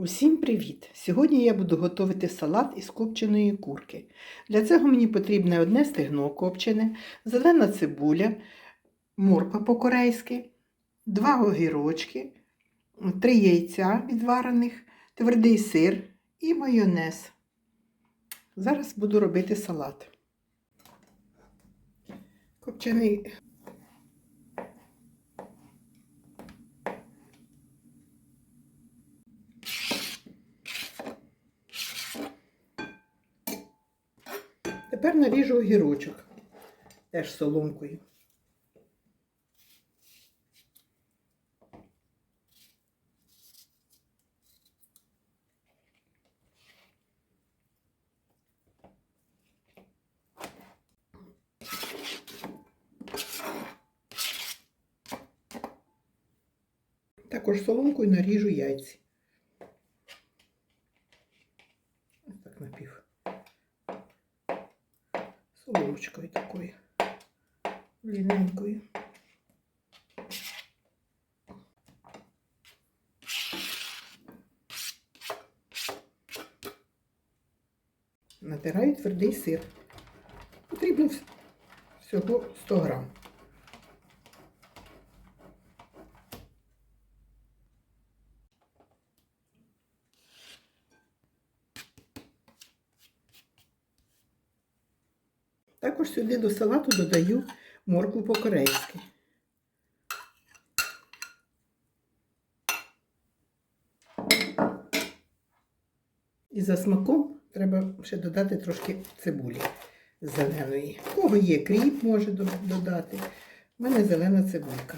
Усім привіт! Сьогодні я буду готувати салат із копченої курки. Для цього мені потрібне одне стегно копчене, зелена цибуля, морква по-корейськи, два огірочки, три яйця відварених, твердий сир і майонез. Зараз буду робити салат. Копчений Тепер наріжу огірочок. Теж соломкою. Також соломкою наріжу яйці. Ось так напів соломочкою такою ліненькою. Натираю твердий сир. Потрібно всього 100 грам. Також сюди до салату додаю моркву по-корейськи. І за смаком треба ще додати трошки цибулі зеленої. У кого є кріп, може додати. У мене зелена цибулька.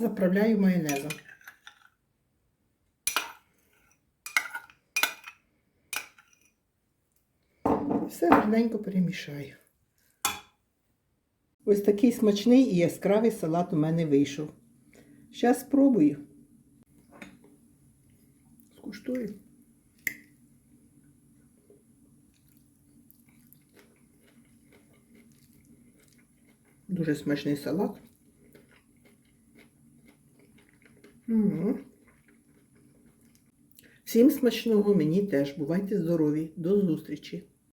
Заправляю майонезом. Все гарненько перемішаю. Ось такий смачний і яскравий салат у мене вийшов. Зараз спробую. Скуштую. Дуже смачний салат. Мгм. Всім смачного, мені теж. Бувайте здорові. До зустрічі!